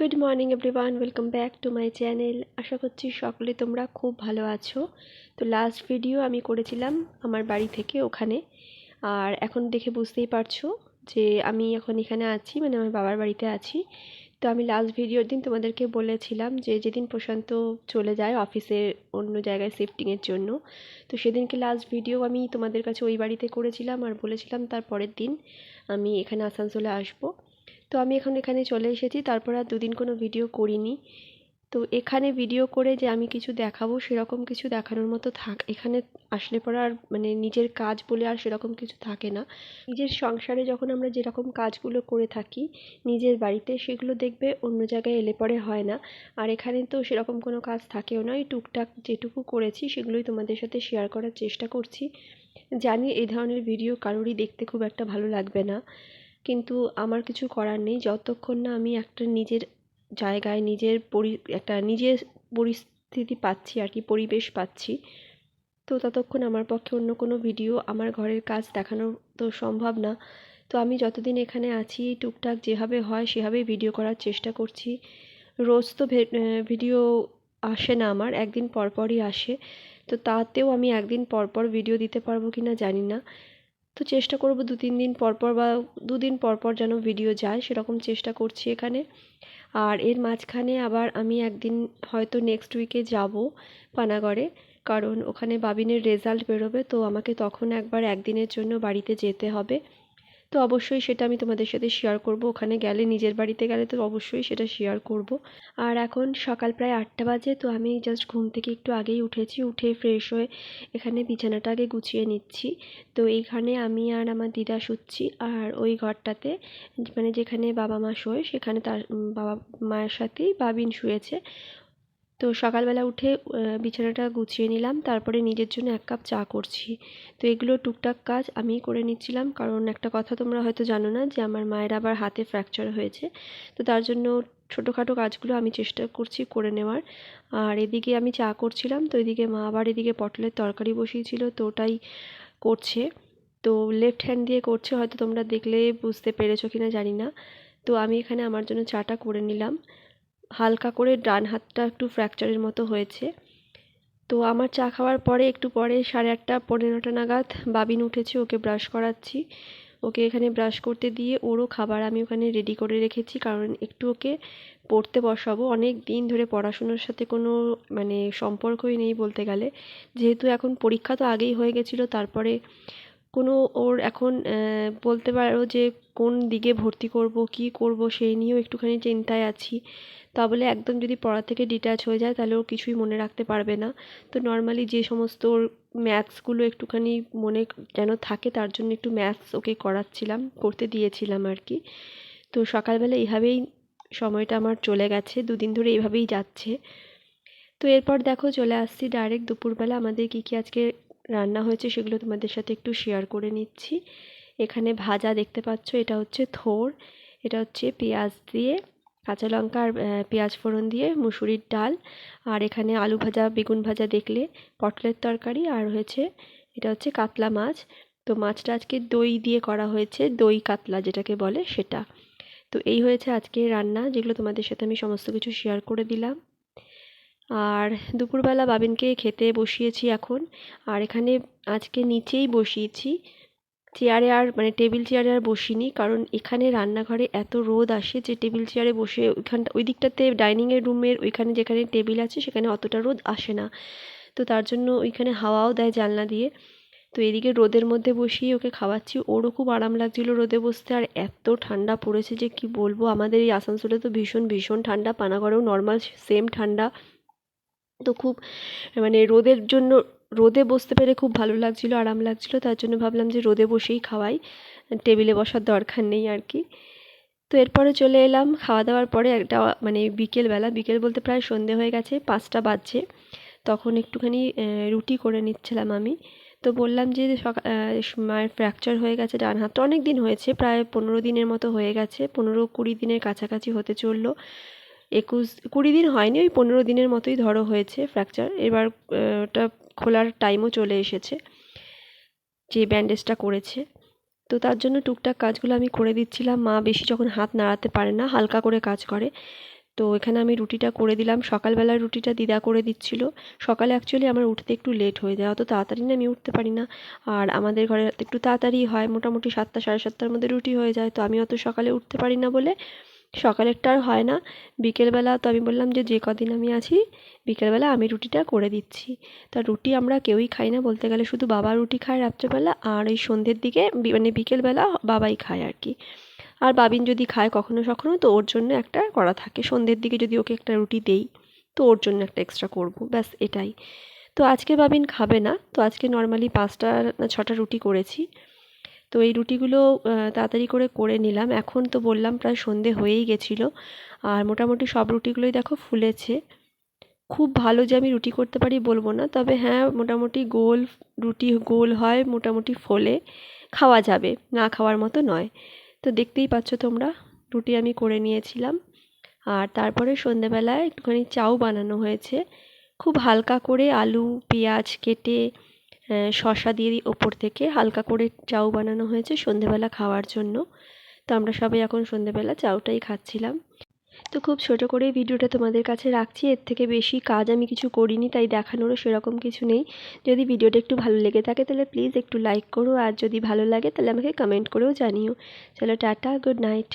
Good morning everyone welcome back to my channel আশা করছি সকলে তোমরা খুব ভালো আছো। তো লাস্ট ভিডিও আমি করেছিলাম আমার বাড়ি থেকে ওখানে। আর এখন দেখে বুঝতেই পারছ যে আমি এখন এখানে আছি মানে আমার বাবার বাড়িতে আছি। তো আমি লাস্ট ভিডিওর দিন তোমাদেরকে বলেছিলাম যে যেদিন প্রশান্ত চলে যায় অফিসে অন্য জায়গায় শিফটিংয়ের জন্য, তো সেদিনকে লাস্ট ভিডিও আমি তোমাদের কাছে ওই বাড়িতে করেছিলাম। আর বলেছিলাম তার পরের দিন আমি এখানে আসানসোলে আসব। তো আমি এখন এখানে চলে এসেছি। তারপর আর দুদিন কোনো ভিডিও করিনি। তো এখানে ভিডিও করে যে আমি কিছু দেখাবো, সেরকম কিছু দেখানোর মতো থাক, এখানে আসলে পরে আর মানে নিজের কাজ বলে আর সেরকম কিছু থাকে না। নিজের সংসারে যখন আমরা যেরকম কাজগুলো করে থাকি, নিজের বাড়িতে, সেগুলো দেখবে অন্য জায়গায় এলে পরে হয় না। আর এখানে তো সেরকম কোনো কাজ থাকেও না। এই টুকটাক যেটুকু করেছি, সেগুলোই তোমাদের সাথে শেয়ার করার চেষ্টা করছি। জানি এই ধরনের ভিডিও কারোরই দেখতে খুব একটা ভালো লাগবে না। কিন্তু আমার কিছু করার নেই। যতক্ষণ না আমি একটা নিজের জায়গায় নিজের পরি, একটা নিজের পরিস্থিতি পাচ্ছি আর কি, পরিবেশ পাচ্ছি, তো ততক্ষণ আমার পক্ষে অন্য কোনো ভিডিও আমার ঘরের কাজ দেখানো তো সম্ভব না। তো আমি যতদিন এখানে আছি, টুকটাক যেভাবে হয় সেভাবেই ভিডিও করার চেষ্টা করছি। রোজ তো ভিডিও আসে না আমার, একদিন পরপরই আসে। তো তাতেও আমি একদিন পরপর ভিডিও দিতে পারব কি না জানি না। তো চেষ্টা করব দু তিন দিন পর পর বা দুদিন পর পর যেন ভিডিও যায়, সেরকম চেষ্টা করছি এখানে। আর এর মাঝখানে আবার আমি একদিন হয়তো নেক্সট উইকে যাব পানাগড়ে, কারণ ওখানে বাবিনের রেজাল্ট বেরোবে, তো আমাকে তখন একবার একদিনের জন্য বাড়িতে যেতে হবে। তো অবশ্যই সেটা আমি তোমাদের সাথে শেয়ার করব। ওখানে গেলে, নিজের বাড়িতে গেলে তো অবশ্যই সেটা শেয়ার করব। আর এখন সকাল প্রায় আটটা বাজে, তো আমি জাস্ট ঘুম থেকে একটু আগেই উঠেছি। উঠে ফ্রেশ হয়ে এখানে বিছানাটা আগে গুছিয়ে নিচ্ছি। তো এইখানে আমি আর আমার দিদা শুচ্ছি। আর ওই ঘরটাতে মানে যেখানে বাবা মা শোয়, সেখানে তার বাবা মায়ের সাথেই বাবিন শুয়েছে। তো সকালবেলা উঠে বিছানাটা গুছিয়ে নিলাম। তারপরে নিজের জন্য এক কাপ চা করছি। তো এগুলো টুকটাক কাজ আমিই করে নিচ্ছিলাম। কারণ একটা কথা তোমরা হয়তো জানো না যে, আমার মায়ের আবার হাতে ফ্র্যাকচার হয়েছে। তো তার জন্য ছোটোখাটো কাজগুলো আমি চেষ্টা করছি করে নেওয়ার। আর এদিকে আমি চা করছিলাম। তো এদিকে মা আবার এদিকে পটলের তরকারি বসিয়েছিল। তো ওটাই করছে। তো লেফট হ্যান্ড দিয়ে করছে। হয়তো তোমরা দেখলে বুঝতে পেরেছ কি না জানি না। তো আমি এখানে আমার জন্য চাটা করে নিলাম। হালকা করে ডান হাতটা একটু ফ্র্যাকচারের মতো হয়েছে। তো আমার চা খাওয়ার পরে একটু পরে সাড়ে আটটা, পনেরোটা নাগাদ বাবিন উঠেছে, ওকে ব্রাশ করাচ্ছি। ওকে এখানে ব্রাশ করতে দিয়ে ওরও খাবার আমি ওখানে রেডি করে রেখেছি, কারণ একটু ওকে পড়তে বসাবো। অনেক দিন ধরে পড়াশুনোর সাথে কোনো মানে সম্পর্কই নেই বলতে গেলে। যেহেতু এখন পরীক্ষা তো আগেই হয়ে গেছিল, তারপরে কোনো ওর এখন বলতে পারো যে কোন দিকে ভর্তি করব, কি করব, সেই নিয়েও একটুখানি চিন্তায় আছি। তা বলে একদম যদি পড়া থেকে ডিট্যাচ হয়ে যায়, তাহলে ও কিছুই মনে রাখতে পারবে না। তো নর্মালি যে সমস্ত ওর ম্যাথসগুলো একটুখানি মনে যেন থাকে, তার জন্য একটু ম্যাথস ওকে করাচ্ছিলাম, করতে দিয়েছিলাম আর কি। তো সকালবেলা এইভাবেই সময়টা আমার চলে গেছে, দুদিন ধরে এইভাবেই যাচ্ছে। তো এরপর দেখো চলে আসছি ডাইরেক্ট দুপুরবেলা। আমাদের কী কী আজকে রান্না হয়েছে সেগুলো তোমাদের সাথে একটু শেয়ার করে নিচ্ছি। এখানে ভাজা দেখতে পাচ্ছ, এটা হচ্ছে থোর, এটা হচ্ছে পেঁয়াজ দিয়ে কাঁচা লঙ্কা আর পেঁয়াজ ফোড়ন দিয়ে, মুসুরির ডাল, আর এখানে আলু ভাজা, বেগুন ভাজা দেখলে, পটলের তরকারি, আর হয়েছে, এটা হচ্ছে কাতলা মাছ। তো মাছটা আজকে দই দিয়ে করা হয়েছে, দই কাতলা যেটাকে বলে সেটা। তো এই হয়েছে আজকে রান্না, যেগুলো তোমাদের সাথে আমি সমস্ত কিছু শেয়ার করে দিলাম। আর দুপুরবেলা বাবিনকে খেতে বসিয়েছি এখন, আর এখানে আজকে নিচেই বসিয়েছি। চেয়ারে আর মানে টেবিল চেয়ারে আর বসিনি। কারণ এখানে রান্নাঘরে এত রোদ আসে যে টেবিল চেয়ারে বসে ওইখানটা, ওই দিকটাতে ডাইনিংয়ের রুমের ওইখানে যেখানে টেবিল আছে সেখানে অতটা রোদ আসে না। তো তার জন্য ওইখানে হাওয়াও দেয় জানলা দিয়ে। তো এদিকে রোদের মধ্যে বসিয়ে ওকে খাওয়াচ্ছি। ওরও খুব আরাম লাগছিল রোদে বসতে। আর এত ঠান্ডা পড়েছে যে কি বলব, আমাদের এই আসানসোলে তো ভীষণ ভীষণ ঠান্ডা। পানাগড়েও নর্মাল সেম ঠান্ডা। তো খুব মানে রোদের জন্য রোদে বসতে পেরে খুব ভালো লাগছিল, আরাম লাগছিল, তার জন্য ভাবলাম যে রোদে বসেই খাওয়াই, টেবিলে বসার দরকার নেই আর কি। তো এরপরে চলে এলাম, খাওয়া দাওয়ার পরে একটা মানে বিকেলবেলা, বিকেল বলতে প্রায় সন্ধে হয়ে গেছে, পাঁচটা বাজছে, তখন একটুখানি রুটি করে নিচ্ছিলাম আমি। তো বললাম যে সকাল মায়ের ফ্র্যাকচার হয়ে গেছে ডান হাতটা, অনেক দিন হয়েছে, প্রায় পনেরো দিনের মতো হয়ে গেছে, পনেরো কুড়ি দিনের কাছাকাছি হতে চলল। একুশ, কুড়ি দিন হয়নি, ওই পনেরো দিনের মতোই ধরো হয়েছে ফ্র্যাকচার এবার ওটা খোলার টাইমও চলে এসেছে, যে ব্যান্ডেজটা করেছে। তো তার জন্য টুকটাক কাজগুলো আমি করে দিচ্ছিলাম। মা বেশি যখন হাত নাড়াতে পারে না, হালকা করে কাজ করে। তো এখানে আমি রুটিটা করে দিলাম। সকালবেলার রুটিটা দিদা করে দিচ্ছিল। সকালে অ্যাকচুয়ালি আমার উঠতে একটু লেট হয়ে যায়, অত তাড়াতাড়ি না আমি উঠতে পারি না। আর আমাদের ঘরে একটু তাড়াতাড়ি হয়, মোটামুটি সাতটা, সাড়ে সাতটার মধ্যে রুটি হয়ে যায়। তো আমি অত সকালে উঠতে পারি না বলে সকালেরটা আর হয় না। বিকেলবেলা তো আমি বললাম যে যে কদিন আমি আছি, বিকেলবেলা আমি রুটিটা করে দিচ্ছি। তা রুটি আমরা কেউই খাই না বলতে গেলে, শুধু বাবা রুটি খায় রাত্রেবেলা আর ওই সন্ধ্যের দিকে মানে বিকেলবেলা বাবাই খায় আর কি। আর বাবিন যদি খায় কখনো সখনো, তো ওর জন্য একটা করা থাকে। সন্ধ্যের দিকে যদি ওকে একটা রুটি দেই, তো ওর জন্য একটা এক্সট্রা করব। ব্যাস, এটাই। তো আজকে বাবিন খাবে না। তো আজকে নর্মালি পাঁচটা না ছটা রুটি করেছি। তো এই রুটিগুলো তাড়াতাড়ি করে করে নিলাম। এখন তো বললাম প্রায় সন্ধে হয়েই গেছিল। আর মোটামুটি সব রুটিগুলোই দেখো ফুলেছে। খুব ভালো যে আমি রুটি করতে পারি বলব না, তবে হ্যাঁ মোটামুটি গোল রুটি গোল হয়, মোটামুটি ফোলে। খাওয়া যাবে, না খাওয়ার মতো নয়। তো দেখতেই পাচ্ছ তোমরা, রুটি আমি করে নিয়েছিলাম। আর তারপরে সন্ধেবেলায় একটুখানি চাউ বানানো হয়েছে। খুব হালকা করে আলু, পেঁয়াজ কেটে শসা দিয়ে দিই ওপর থেকে হালকা করে চাউ বানানো হয়েছে সন্ধেবেলা খাওয়ার জন্য। তো আমরা সবাই এখন সন্ধেবেলা চাউটাই খাচ্ছিলাম। তো খুব ছোট করে ভিডিওটা তোমাদের কাছে রাখছি, এর থেকে বেশি কাজ আমি কিছু করিনি, তাই দেখানোরও সেরকম কিছু নেই। যদি ভিডিওটা একটু ভালো লেগে থাকে তাহলে প্লিজ একটু লাইক করো, আর যদি ভালো লাগে তাহলে আমাকে কমেন্ট করেও জানিও। চলো টাটা গুড নাইট